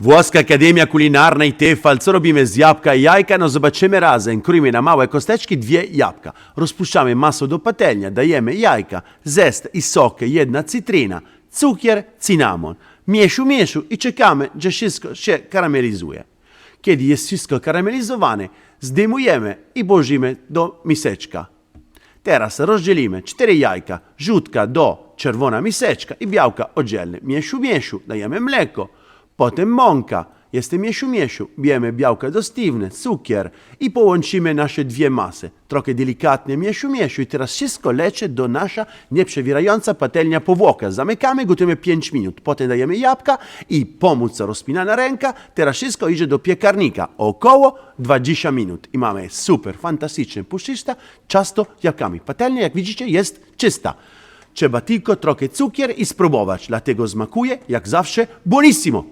Włoska Akademia Kulinarna i Tefal, co robimy z jabłka i jajka? No zobaczymy razem. Krojmy na małe kosteczki dwie jabłka. Rozpuszczamy masło do patelnia, dajemy jajka, zest i sok, jedna cytryna, cukier, cynamon. Mieszu, mieszu i czekamy, że wszystko się karamelizuje. Kiedy jest wszystko karamelizowane, zdejmujemy i włożymy do miseczka. Teraz rozdzielimy cztery jajka, żółtka do czerwona miseczka i białka oddzielne. Mieszu, mieszu, dajemy mleko, potem mąka, jest mieszu, mieszu, bijemy białka do sztywne, cukier i połączymy nasze dwie masy. Trochę delikatnie mieszu, mieszu i teraz wszystko leci do nasza nieprzewierająca patelnia powłoka. Zamykamy, gotujemy 5 minut, potem dajemy jabłka i pomóc rozpinana ręka. Teraz wszystko idzie do piekarnika, około 20 minut i mamy super, fantastyczne, puszczyste ciasto jabłkami. Patelnia, jak widzicie, jest czysta. Trzeba tylko trochę cukier i spróbować, dlatego smakuje, jak zawsze, buonissimo!